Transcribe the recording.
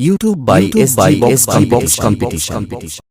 YouTube by SG Box Competition.